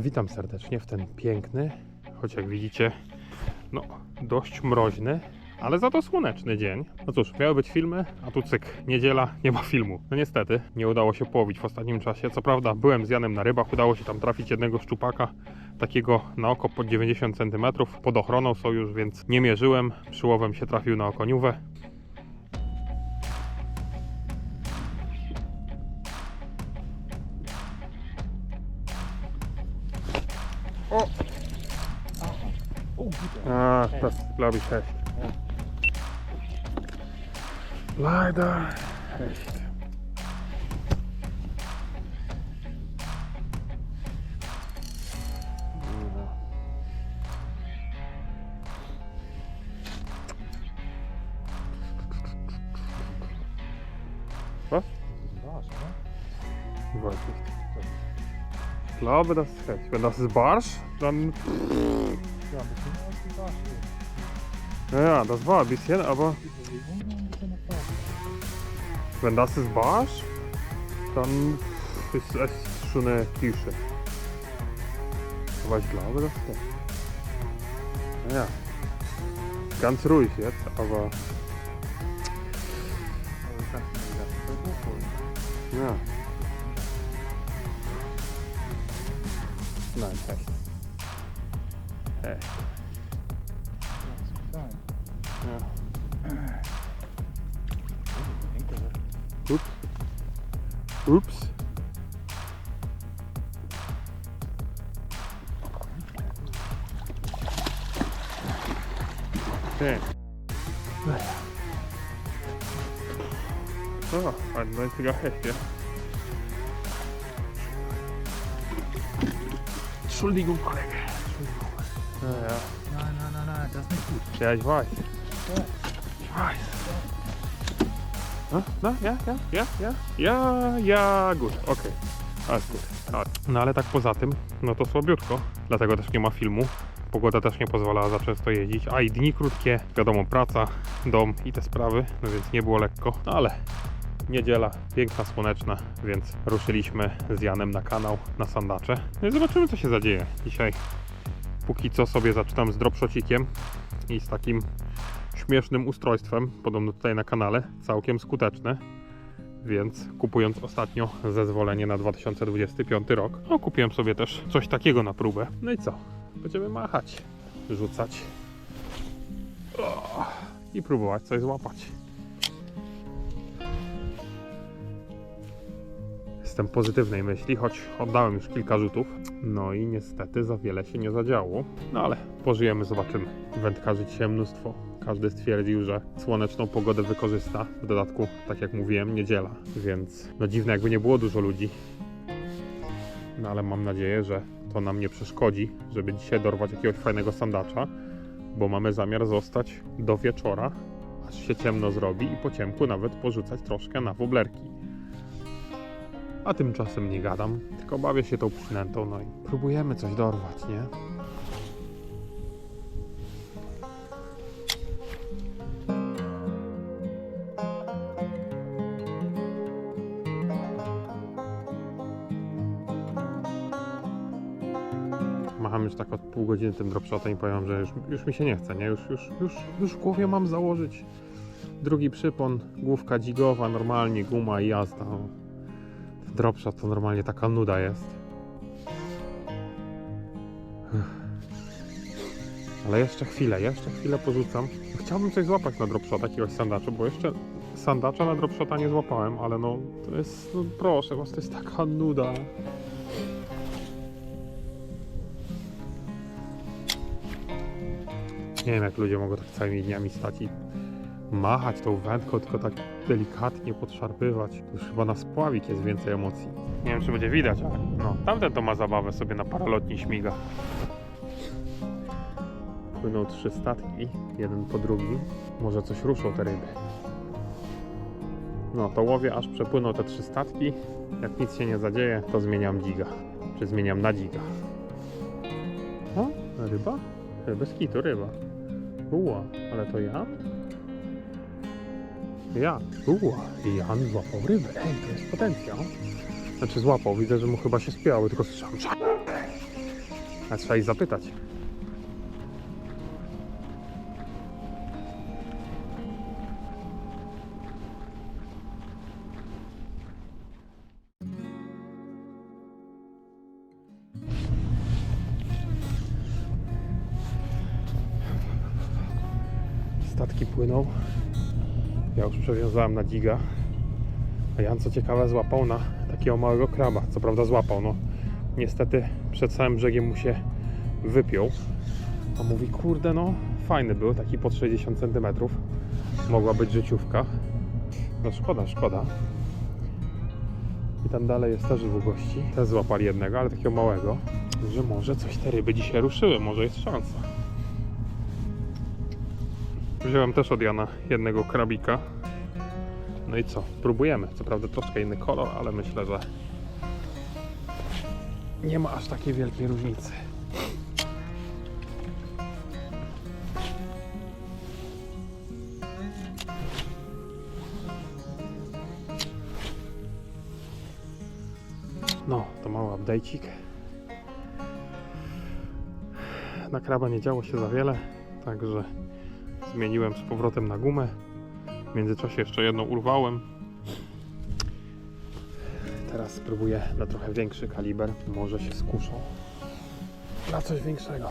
Witam serdecznie w ten piękny, choć jak widzicie, no dość mroźny, ale za to słoneczny dzień. No cóż, miały być filmy, a tu cyk, niedziela, nie ma filmu. No niestety, nie udało się połowić w ostatnim czasie. Co prawda, byłem z Janem na rybach, udało się tam trafić jednego szczupaka, takiego na oko pod 90 cm. Pod ochroną są już, więc nie mierzyłem. Przyłowem się trafił na okoniówę. Oh, gut. Ah, das glaube ich echt. Leider echt. Ich glaube, das ist echt. Wenn das ist Barsch, dann. Ja, ein bisschen aus dem Arsch. Ja, ja, das war ein bisschen, aber wenn das ist Barsch, dann ist es schon eine Kirsche. Aber ich glaube, das ist echt. Naja. Ganz ruhig jetzt, aber Nein, Pech. Pech. Ja. Ups. Ups. Okay. So, ein 90er Hecht, ja. Entschuldigung, Kollege. Entschuldigung. Ja, ja. Nein, nein, nein, nein, das ist nicht gut. Ja, ich weiß. Ja. Ich weiß. Na, na, ja, ja, ja, ja, ja, ja, gut, okej. Alles gut. No ale tak poza tym, no to słabiutko, dlatego też nie ma filmu. Pogoda też nie pozwala za często jeździć, a i dni krótkie, wiadomo, praca, dom i te sprawy, no więc nie było lekko, no ale niedziela, piękna, słoneczna, więc ruszyliśmy z Janem na kanał, na sandacze. No i zobaczymy, co się zadzieje. Dzisiaj póki co sobie zaczynam z dropshocikiem i z takim śmiesznym ustrojstwem, podobno tutaj na kanale, całkiem skuteczne. Więc kupując ostatnio zezwolenie na 2025 rok, no kupiłem sobie też coś takiego na próbę. No i co? Będziemy machać, rzucać o, i próbować coś złapać. Jestem pozytywnej myśli, choć oddałem już kilka rzutów. No i niestety za wiele się nie zadziało. No ale pożyjemy, zobaczymy. Wędkarzy dzisiaj mnóstwo. Każdy stwierdził, że słoneczną pogodę wykorzysta. W dodatku, tak jak mówiłem, niedziela, więc no dziwne jakby nie było dużo ludzi. No ale mam nadzieję, że to nam nie przeszkodzi, żeby dzisiaj dorwać jakiegoś fajnego sandacza, bo mamy zamiar zostać do wieczora, aż się ciemno zrobi i po ciemku nawet porzucać troszkę na woblerki. A tymczasem nie gadam, tylko bawię się tą przynętą, no i próbujemy coś dorwać, nie? Macham już tak od pół godziny tym dropshotem i powiem, że już, już mi się nie chce, nie? Już, już, już, już w głowie mam założyć drugi przypon, główka dzigowa, normalnie guma i jazda. Ten dropshot to normalnie taka nuda jest. Ale jeszcze chwilę, jeszcze chwilę porzucam. Chciałbym coś złapać na dropshot, jakiegoś sandacza, bo jeszcze sandacza na dropshota nie złapałem, ale no to jest, no proszę was, to jest taka nuda. Nie wiem, jak ludzie mogą tak całymi dniami stać i machać tą wędką, tylko tak delikatnie podszarpywać. To już chyba na spławik jest więcej emocji. Nie wiem, czy będzie widać, ale no, tamten to ma zabawę sobie na paralotni śmiga. Płyną trzy statki, jeden po drugim. Może coś ruszą te ryby. No, to łowię, aż przepłyną te trzy statki. Jak nic się nie zadzieje, to zmieniam dziga. Czy zmieniam na dziga. O, ryba? E, Bez kitu ryba. Uła, ale to ja? Ja. Uła, Jan złapał rybę. Ej, to jest potencjał. Znaczy złapał, widzę, że mu chyba się spiały, tylko słyszałem. A trzeba ich zapytać. Statki płyną. Ja już przewiązałem na diga. A Jan co ciekawe złapał na takiego małego kraba. Co prawda złapał, no niestety przed samym brzegiem mu się wypiął. A mówi, kurde no, fajny był, taki pod 60 cm. Mogła być życiówka. No szkoda, szkoda. I tam dalej jest też długości. Też złapali jednego, ale takiego małego. Że może coś te ryby dzisiaj ruszyły, może jest szansa. Wziąłem też od Jana jednego krabika. No i co? Próbujemy. Co prawda troszkę inny kolor, ale myślę, że nie ma aż takiej wielkiej różnicy. No, to mały update'cik. Na kraba nie działo się za wiele, także zmieniłem z powrotem na gumę. W międzyczasie jeszcze jedną urwałem. Teraz spróbuję na trochę większy kaliber. Może się skuszą. Na coś większego.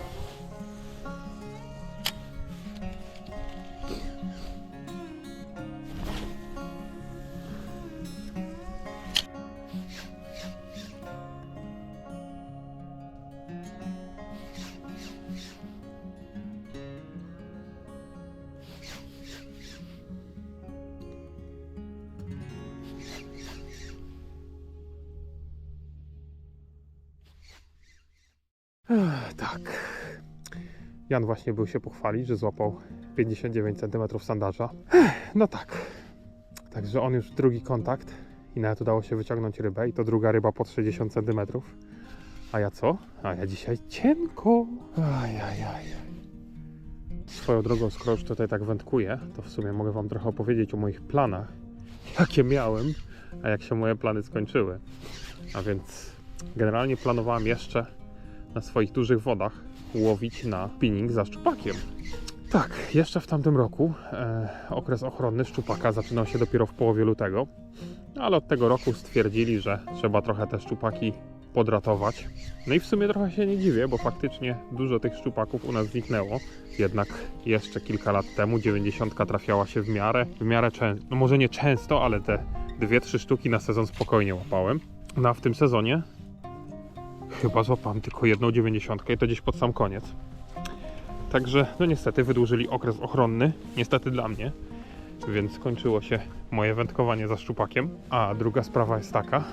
Tak. Jan właśnie był się pochwalić, że złapał 59 cm sandarza. No tak. Także on już drugi kontakt i nawet udało się wyciągnąć rybę i to druga ryba pod 60 cm. A ja co? A ja dzisiaj cienko. Ajajaj. Swoją drogą, skoro już tutaj tak wędkuję, to w sumie mogę Wam trochę opowiedzieć o moich planach, jakie miałem, a jak się moje plany skończyły. A więc generalnie planowałem jeszcze na swoich dużych wodach łowić na spinning za szczupakiem. Tak, jeszcze w tamtym roku e, okres ochronny szczupaka zaczynał się dopiero w połowie lutego, ale od tego roku stwierdzili, że trzeba trochę te szczupaki podratować. No i w sumie trochę się nie dziwię, bo faktycznie dużo tych szczupaków u nas zniknęło. Jednak jeszcze kilka lat temu 90 trafiała się w miarę, w miarę często, no może nie często, ale te dwie, trzy sztuki na sezon spokojnie łapałem. No a w tym sezonie Chyba złapałem tylko jedną dziewięćdziesiątkę i to gdzieś pod sam koniec. Także, no niestety, wydłużyli okres ochronny. Niestety dla mnie. Więc skończyło się moje wędkowanie za szczupakiem. A druga sprawa jest taka,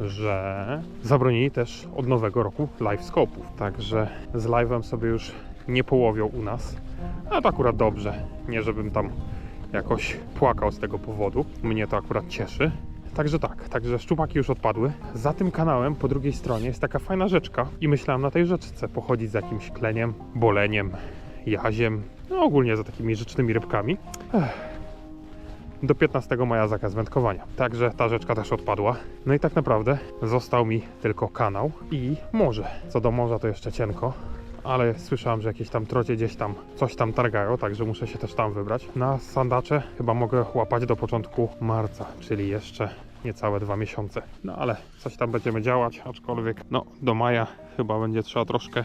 że zabronili też od nowego roku live scope'ów. Także z live'em sobie już nie połowią u nas. A to akurat dobrze. Nie żebym tam jakoś płakał z tego powodu. Mnie to akurat cieszy. Także tak, także szczupaki już odpadły. Za tym kanałem po drugiej stronie jest taka fajna rzeczka i myślałem na tej rzeczce pochodzić z jakimś kleniem, boleniem, jaziem, no ogólnie za takimi rzecznymi rybkami. Ech. Do 15 maja zakaz wędkowania, także ta rzeczka też odpadła. No i tak naprawdę został mi tylko kanał i morze. Co do morza to jeszcze cienko, ale słyszałem, że jakieś tam trocie gdzieś tam coś tam targają, także muszę się też tam wybrać. Na sandacze chyba mogę łapać do początku marca, czyli jeszcze niecałe dwa miesiące. No ale coś tam będziemy działać, aczkolwiek no do maja chyba będzie trzeba troszkę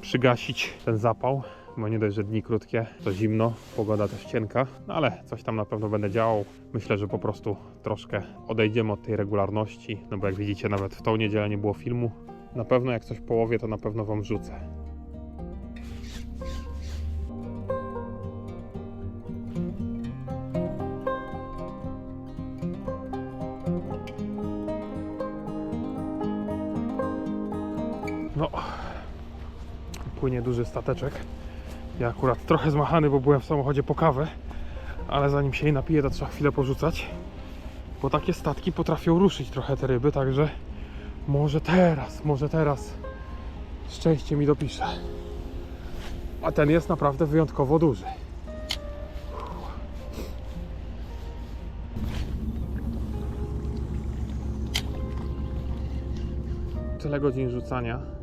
przygasić ten zapał, bo nie dość, że dni krótkie, to zimno, pogoda też cienka, no ale coś tam na pewno będę działał. Myślę, że po prostu troszkę odejdziemy od tej regularności, no bo jak widzicie nawet w tą niedzielę nie było filmu. Na pewno jak coś połowię, to na pewno Wam wrzucę. Płynie duży stateczek. Ja akurat trochę zmachany, bo byłem w samochodzie po kawę, ale zanim się jej napije, to trzeba chwilę porzucać. Bo takie statki potrafią ruszyć trochę te ryby, także może teraz, może teraz szczęście mi dopisze. A ten jest naprawdę wyjątkowo duży. Tyle godzin rzucania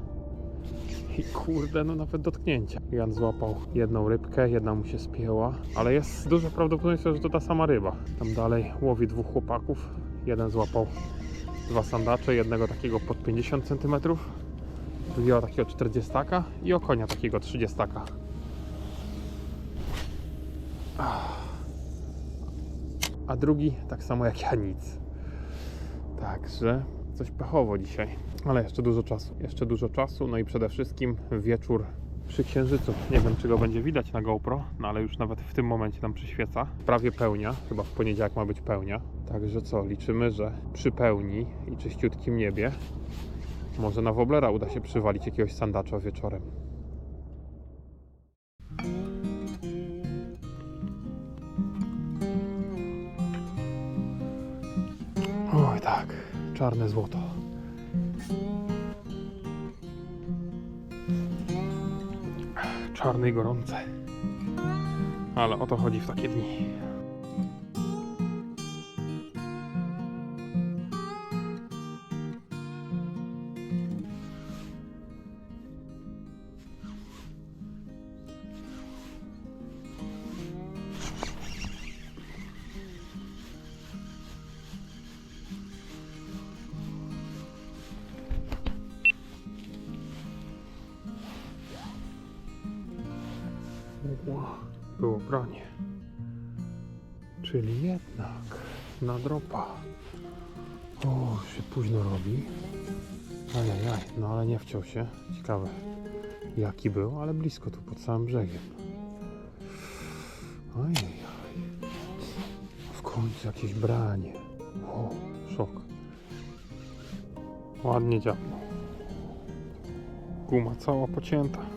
I kurde, no nawet dotknięcia. Jan złapał jedną rybkę, jedna mu się spięła, ale jest duże prawdopodobieństwo, że to ta sama ryba. Tam dalej łowi dwóch chłopaków. Jeden złapał dwa sandacze, jednego takiego pod 50 cm, drugiego takiego 40 i okonia takiego 30. A drugi tak samo jak ja nic. Także coś pechowo dzisiaj, ale jeszcze dużo czasu. Jeszcze dużo czasu, no i przede wszystkim wieczór przy księżycu. Nie wiem, czy go będzie widać na GoPro, no ale już nawet w tym momencie tam przyświeca. Prawie pełnia, chyba w poniedziałek ma być pełnia. Także co, liczymy, że przy pełni i czyściutkim niebie może na Woblera uda się przywalić jakiegoś sandacza wieczorem. Czarne złoto. Czarne i gorące. Ale o to chodzi w takie dni. Było branie. Czyli jednak na dropa. O, się późno robi. Ajajaj, no ale nie wciął się. Ciekawe jaki był, ale blisko tu pod samym brzegiem. Ajajaj. W końcu jakieś branie. O, szok. Ładnie dziabnął. Guma cała pocięta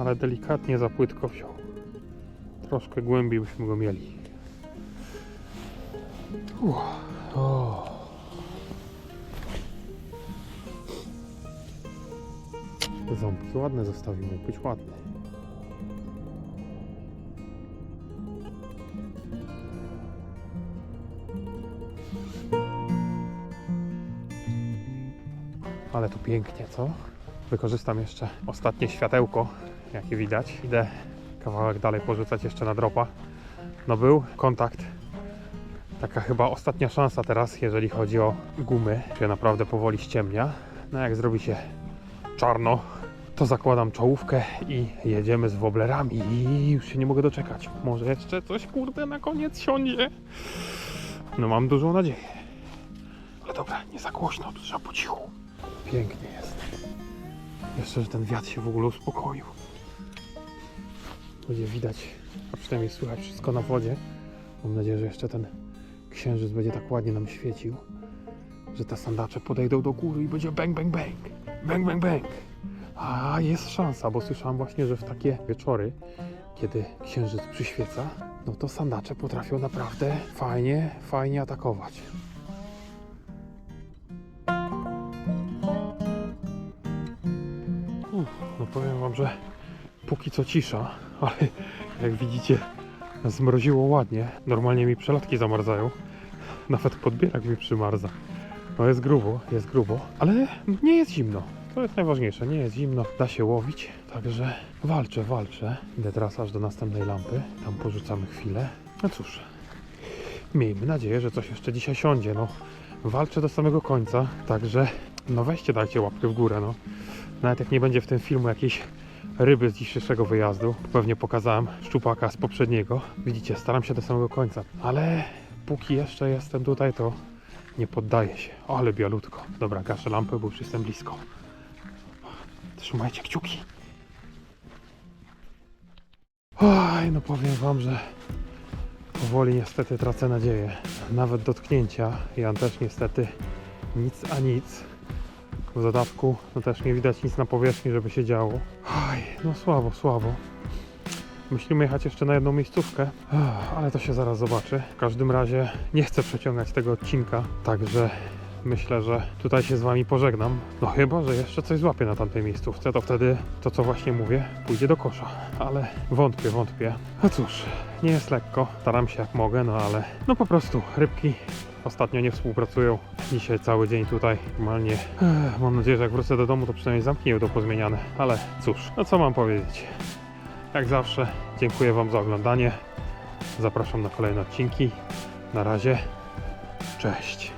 ale delikatnie za płytko wziął. Troszkę głębiej byśmy go mieli. Uff, o. Ząbki ładne zostawił, mógł być ładny. Ale tu pięknie, co? Wykorzystam jeszcze ostatnie światełko, jakie widać. Idę kawałek dalej porzucać jeszcze na dropa. No był kontakt. Taka chyba ostatnia szansa teraz, jeżeli chodzi o gumy. Się naprawdę powoli ściemnia. No jak zrobi się czarno, to zakładam czołówkę i jedziemy z woblerami. I już się nie mogę doczekać. Może jeszcze coś kurde na koniec siądzie. No mam dużą nadzieję. Ale dobra, nie za głośno, trzeba po cichu. Pięknie. Jeszcze, że ten wiatr się w ogóle uspokoił. Będzie widać, a przynajmniej słychać wszystko na wodzie. Mam nadzieję, że jeszcze ten księżyc będzie tak ładnie nam świecił, że te sandacze podejdą do góry i będzie bang, bang, bang. Bang, bang, bang. A jest szansa, bo słyszałem właśnie, że w takie wieczory, kiedy księżyc przyświeca, no to sandacze potrafią naprawdę fajnie, fajnie atakować. No powiem wam, że póki co cisza, ale jak widzicie zmroziło ładnie. Normalnie mi przelatki zamarzają. Nawet podbierak mi przymarza. No jest grubo, jest grubo, ale nie jest zimno. To jest najważniejsze, nie jest zimno, da się łowić, także walczę, walczę. Idę teraz aż do następnej lampy, tam porzucamy chwilę. No cóż, miejmy nadzieję, że coś jeszcze dzisiaj siądzie, no. Walczę do samego końca, także no weźcie, dajcie łapkę w górę, no. Nawet jak nie będzie w tym filmu jakiejś ryby z dzisiejszego wyjazdu, pewnie pokazałem szczupaka z poprzedniego. Widzicie, staram się do samego końca, ale póki jeszcze jestem tutaj, to nie poddaję się. O, ale bialutko. Dobra, gaszę lampę, bo już jestem blisko. Trzymajcie kciuki. Oj, no powiem wam, że powoli niestety tracę nadzieję. Nawet dotknięcia. Jan też niestety nic a nic. W dodatku no też nie widać nic na powierzchni, żeby się działo. No słabo, słabo. Myślimy jechać jeszcze na jedną miejscówkę, ale to się zaraz zobaczy. W każdym razie nie chcę przeciągać tego odcinka, także myślę, że tutaj się z Wami pożegnam. No chyba, że jeszcze coś złapię na tamtej miejscówce, to wtedy to, co właśnie mówię, pójdzie do kosza. Ale wątpię, wątpię. No cóż, nie jest lekko, staram się jak mogę, no ale no po prostu rybki ostatnio nie współpracują. Dzisiaj cały dzień tutaj normalnie. Mam nadzieję, że jak wrócę do domu, to przynajmniej zamknięły to pozmieniane. Ale cóż, no co mam powiedzieć. Jak zawsze, dziękuję Wam za oglądanie. Zapraszam na kolejne odcinki. Na razie, cześć.